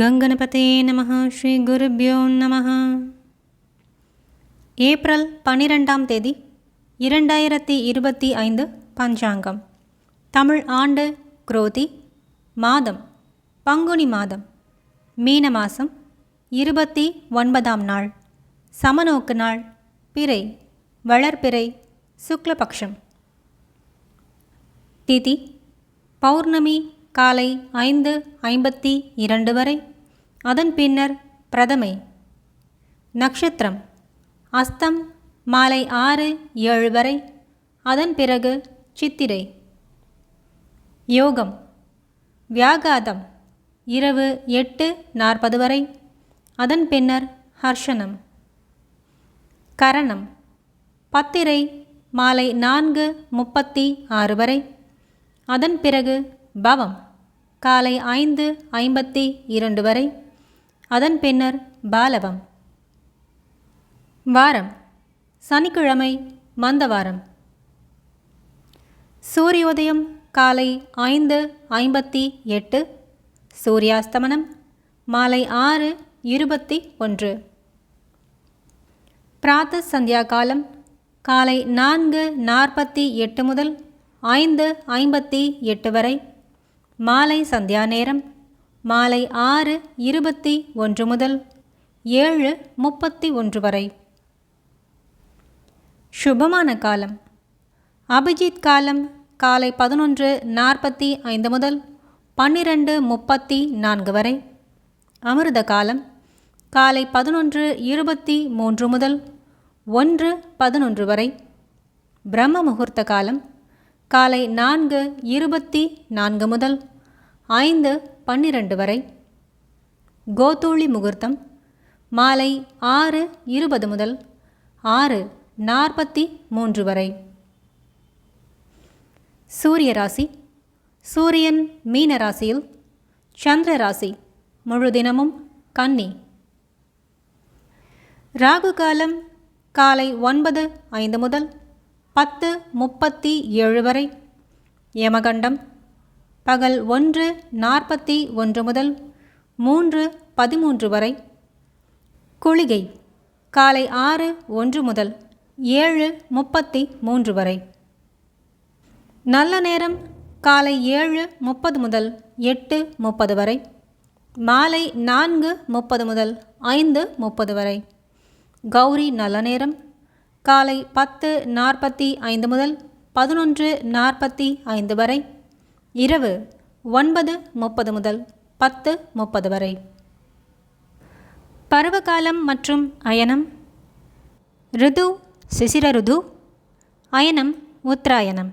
கங்கணபதே நம ஸ்ரீ குருபியோ நம. ஏப்ரல் பனிரெண்டாம் தேதி இரண்டாயிரத்தி இருபத்தி ஐந்து பஞ்சாங்கம். தமிழ் ஆண்டு குரோதி மாதம் பங்குனி மாதம் மீன மாதம் இருபத்தி ஒன்பதாம் நாள் சமநோக்கு நாள் பிறை வளர்பிறை சுக்லபக்ஷம். திதி பௌர்ணமி காலை ஐந்து ஐம்பத்தி இரண்டு வரை. அதன் பின்னர் பிரதமை. நட்சத்திரம் அஸ்தம் மாலை ஆறு ஏழு வரை. அதன் பிறகு சித்திரை. யோகம். வியாகாதம். இரவு எட்டு நாற்பது வரை. அதன் பின்னர் ஹர்ஷனம் கரணம். பத்திரை மாலை நான்கு முப்பத்தி ஆறு வரை. அதன் பிறகு பவம். காலை ஐந்து ஐம்பத்தி இரண்டு வரை. அதன் பின்னர் பாலவம். வாரம். சனிக்கிழமை மந்தவாரம். சூரியோதயம் காலை ஐந்து ஐம்பத்தி எட்டு. சூரியாஸ்தமனம் மாலை ஆறு இருபத்தி ஒன்று. பிராத்த சந்தியா காலம் காலை நான்கு நாற்பத்தி எட்டு முதல் ஐந்து ஐம்பத்தி எட்டு வரை. மாலை சந்தியா நேரம். மாலை ஆறு இருபத்தி ஒன்று முதல் ஏழு முப்பத்தி ஒன்று வரை. சுபமான காலம். அபிஜித் காலம் காலை பதினொன்று நாற்பத்தி ஐந்து முதல் பன்னிரண்டு முப்பத்தி நான்கு வரை. அமிர்த காலம் காலை பதினொன்று இருபத்தி மூன்று முதல் ஒன்று பதினொன்று வரை. பிரம்ம முகூர்த்த காலம் காலை நான்கு இருபத்தி நான்கு முதல் ஐந்து பன்னிரண்டு வரை. கோதூளி முகூர்த்தம் மாலை ஆறு இருபது முதல் ஆறு நாற்பத்தி மூன்று வரை. சூரிய ராசி சூரியன் மீன ராசியில் சந்திர ராசி முழு தினமும் கன்னி. ராகு காலம் காலை ஒன்பது ஐந்து முதல் பத்து முப்பத்தி ஏழு வரை. யமகண்டம். பகல் ஒன்று நாற்பத்தி ஒன்று முதல் மூன்று பதிமூன்று வரை. குளிகை. காலை ஆறு ஒன்று முதல் ஏழு முப்பத்தி மூன்று வரை. நல்ல நேரம். காலை ஏழு முப்பது முதல் எட்டு முப்பது வரை. மாலை நான்கு முப்பது முதல் ஐந்து முப்பது வரை. கௌரி நல்ல நேரம். காலை பத்து நாற்பத்தி ஐந்து முதல் பதினொன்று நாற்பத்தி ஐந்து வரை இரவு ஒன்பது முப்பது முதல் பத்து முப்பது வரை. பருவகாலம் மற்றும் அயனம். ரிது சிசிர ருது அயனம் உத்தராயணம்.